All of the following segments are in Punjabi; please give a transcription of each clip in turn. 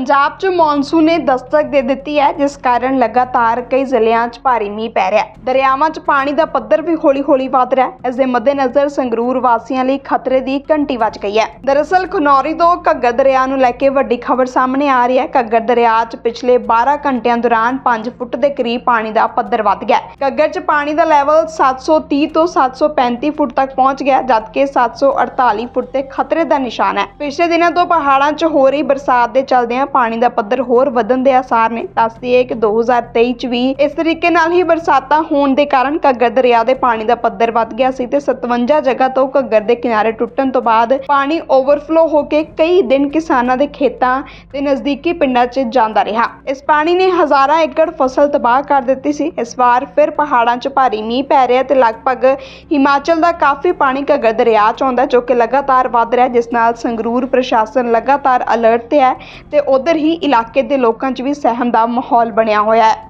ਪੰਜਾਬ 'ਚ ਮੌਨਸੂਨ ਨੇ ਦਸਤਕ ਦੇ ਦਿੱਤੀ ਹੈ, ਜਿਸ ਕਾਰਨ ਲਗਾਤਾਰ ਕਈ ਜ਼ਿਲ੍ਹਿਆਂ 'ਚ ਭਾਰੀ ਮੀਂਹ ਪੈ ਰਿਹਾ ਹੈ। ਦਰਿਆਵਾਂ 'ਚ ਪਾਣੀ ਦਾ ਪੱਧਰ ਵੀ ਹੌਲੀ-ਹੌਲੀ ਵਧ ਰਿਹਾ ਹੈ। ਇਸ ਦੇ ਮੱਦੇਨਜ਼ਰ ਸੰਗਰੂਰ ਵਾਸੀਆਂ ਲਈ ਖਤਰੇ ਦੀ ਘੰਟੀ ਵੱਜ ਗਈ ਹੈ। ਦਰਅਸਲ, ਖਨੌਰੀ ਤੋਂ ਘੱਗਰ ਦਰਿਆ ਨੂੰ ਲੈ ਕੇ ਵੱਡੀ ਖਬਰ ਸਾਹਮਣੇ ਆ ਰਹੀ ਹੈ। ਘੱਗਰ ਦਰਿਆ 'ਚ ਪਿਛਲੇ 12 ਘੰਟਿਆਂ ਦੌਰਾਨ 5 ਫੁੱਟ ਦੇ ਕਰੀਬ ਪਾਣੀ ਦਾ ਪੱਧਰ ਵੱਧ ਗਿਆ ਘੱਗਰ 'ਚ ਪਾਣੀ ਦਾ ਲੈਵਲ 730 ਤੋਂ 735 ਫੁੱਟ ਤੱਕ ਪਹੁੰਚ ਗਿਆ, ਜਦਕਿ 748 ਫੁੱਟ ਤੇ ਖਤਰੇ ਦਾ ਨਿਸ਼ਾਨ ਹੈ। ਪਿਛਲੇ ਦਿਨਾਂ ਤੋਂ ਪਹਾੜਾਂ 'ਚ ਹੋ ਰਹੀ ਬਰਸਾਤ ਦੇ ਚੱਲਦਿਆਂ ਪਾਣੀ ਦਾ ਪੱਧਰ ਹੋਰ ਵਧਣ ਦੇ ਆਸਾਰ ਨੇ। ਦੱਸਦੀਏ ਕਿ 2023 'ਚ ਵੀ ਇਸ ਤਰੀਕੇ ਨਾਲ ਹੀ ਬਰਸਾਤਾਂ ਹੋਣ ਦੇ ਕਾਰਨ ਘੱਗਰ ਦਰਿਆ ਦੇ ਪਾਣੀ ਦਾ ਪੱਧਰ ਵੱਧ ਗਿਆ ਸੀ ਤੇ 57 ਜਗ੍ਹਾ ਤੋਂ ਘੱਗਰ ਦੇ ਕਿਨਾਰੇ ਟੁੱਟਣ ਤੋਂ ਬਾਅਦ ਪਾਣੀ ਓਵਰਫਲੋ ਹੋ ਕੇ ਕਈ ਦਿਨ ਕਿਸਾਨਾਂ ਦੇ ਖੇਤਾਂ ਤੇ ਨਜ਼ਦੀਕੀ ਪਿੰਡਾਂ 'ਚ ਜਾਂਦਾ ਰਿਹਾ। ਇਸ ਪਾਣੀ ਨੇ ਹਜ਼ਾਰਾਂ ਏਕੜ ਫਸਲ ਤਬਾਹ ਕਰ ਦਿੱਤੀ ਸੀ। ਇਸ ਵਾਰ ਫਿਰ ਪਹਾੜਾਂ 'ਚ ਭਾਰੀ ਮੀਂਹ ਪੈ ਰਿਹਾ ਤੇ ਲਗਭਗ ਹਿਮਾਚਲ ਦਾ ਕਾਫੀ ਪਾਣੀ ਘੱਗਰ ਦਰਿਆ 'ਚ ਆਉਂਦਾ, ਜੋ ਕਿ ਲਗਾਤਾਰ ਵੱਧ ਰਿਹਾ, ਜਿਸ ਨਾਲ ਸੰਗਰੂਰ ਪ੍ਰਸ਼ਾਸਨ ਲਗਾਤਾਰ ਅਲਰਟ ਤੇ ਹੈ ਤੇ ਉਧਰ ਹੀ ਇਲਾਕੇ ਦੇ ਲੋਕਾਂ 'ਚ ਵੀ ਸਹਿਮ ਦਾ ਮਾਹੌਲ ਬਣਿਆ ਹੋਇਆ ਹੈ।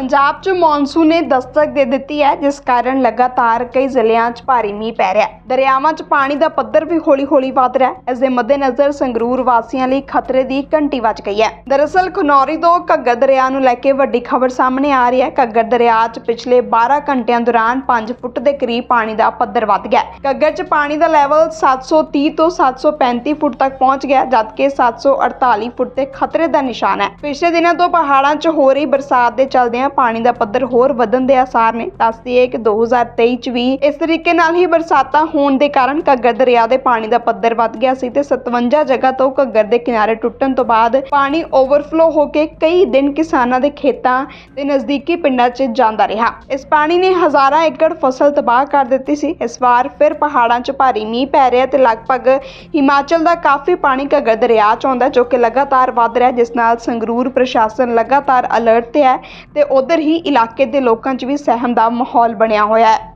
ਪੰਜਾਬ 'ਚ ਮੌਨਸੂਨ ਨੇ ਦਸਤਕ ਦੇ ਦਿੱਤੀ ਹੈ, ਜਿਸ ਕਾਰਨ ਲਗਾਤਾਰ ਕਈ ਜ਼ਿਲ੍ਹਿਆਂ 'ਚ ਭਾਰੀ ਮੀਂਹ ਪੈ ਰਿਹਾ ਹੈ। ਦਰਿਆਵਾਂ 'ਚ ਪਾਣੀ ਦਾ ਪੱਧਰ ਵੀ ਹੌਲੀ-ਹੌਲੀ ਵਧ ਰਿਹਾ ਹੈ, ਇਸ ਦੇ ਮੱਦੇਨਜ਼ਰ ਸੰਗਰੂਰ ਵਾਸੀਆਂ ਲਈ ਖਤਰੇ ਦੀ ਘੰਟੀ ਵੱਜ ਗਈ ਹੈ। ਦਰਅਸਲ, ਖਨੌਰੀ ਤੋਂ ਘੱਗਰ ਦਰਿਆ ਨੂੰ ਲੈ ਕੇ ਵੱਡੀ ਖਬਰ ਸਾਹਮਣੇ ਆ ਰਹੀ ਹੈ। ਘੱਗਰ ਦਰਿਆ 'ਚ ਪਿਛਲੇ 12 ਘੰਟਿਆਂ ਦੌਰਾਨ 5 ਫੁੱਟ ਦੇ ਕਰੀਬ ਪਾਣੀ ਦਾ ਪੱਧਰ ਵੱਧ ਗਿਆ ਘੱਗਰ 'ਚ ਪਾਣੀ ਦਾ ਲੈਵਲ 730 ਤੋਂ 735 ਫੁੱਟ ਤੱਕ ਪਹੁੰਚ ਗਿਆ, ਜਦਕਿ 748 ਫੁੱਟ ਤੇ ਖਤਰੇ ਦਾ ਨਿਸ਼ਾਨ ਹੈ। ਪਿਛਲੇ ਦਿਨਾਂ ਤੋਂ ਪਹਾੜਾਂ 'ਚ ਹੋ ਰਹੀ ਬਰਸਾਤ ਦੇ ਚੱਲਦਿਆਂ ਪਾਣੀ ਦਾ ਪੱਧਰ ਹੋਰ ਵਧਣ ਦੇ ਆਸਾਰ ਨੇ। ਦੱਸਦੀ ਦੱਸਦੀਏ ਕਿ 2023 'ਚ ਵੀ ਇਸ ਤਰੀਕੇ ਨਾਲ ਹੀ ਬਰਸਾਤਾਂ ਹੋਣ ਦੇ ਕਾਰਨ ਘੱਗਰ ਦਰਿਆ ਦੇ ਪਾਣੀ ਦਾ ਪੱਧਰ ਵੱਧ ਗਿਆ ਸੀ ਤੇ 57 ਜਗ੍ਹਾ ਤੋਂ ਘੱਗਰ ਦੇ ਕਿਨਾਰੇ ਟੁੱਟਣ ਤੋਂ ਬਾਅਦ ਪਾਣੀ ਓਵਰਫਲੋ ਹੋ ਕੇ ਕਈ ਦਿਨ ਕਿਸਾਨਾਂ ਦੇ ਖੇਤਾਂ ਤੇ ਨਜ਼ਦੀਕੀ ਪਿੰਡਾਂ 'ਚ ਜਾਂਦਾ ਰਿਹਾ। ਇਸ ਪਾਣੀ ਨੇ ਹਜ਼ਾਰਾਂ ਏਕੜ ਫਸਲ ਤਬਾਹ ਕਰ ਦਿੱਤੀ ਸੀ। ਇਸ ਵਾਰ ਫਿਰ ਪਹਾੜਾਂ 'ਚ ਭਾਰੀ ਮੀਂਹ ਪੈ ਰਿਹਾ ਤੇ ਲਗਭਗ ਹਿਮਾਚਲ ਦਾ ਕਾਫੀ ਪਾਣੀ ਘੱਗਰ ਦਰਿਆ 'ਚ ਆਉਂਦਾ ਜੋ ਕਿ ਲਗਾਤਾਰ ਵੱਧ ਰਿਹਾ, ਜਿਸ ਨਾਲ ਸੰਗਰੂਰ ਪ੍ਰਸ਼ਾਸਨ ਲਗਾਤਾਰ ਅਲਰਟ ਤੇ ਹੈ ਤੇ ਉਧਰ ਹੀ ਇਲਾਕੇ ਦੇ ਲੋਕਾਂ 'ਚ ਵੀ ਸਹਿਮ ਦਾ ਮਾਹੌਲ ਬਣਿਆ ਹੋਇਆ ਹੈ।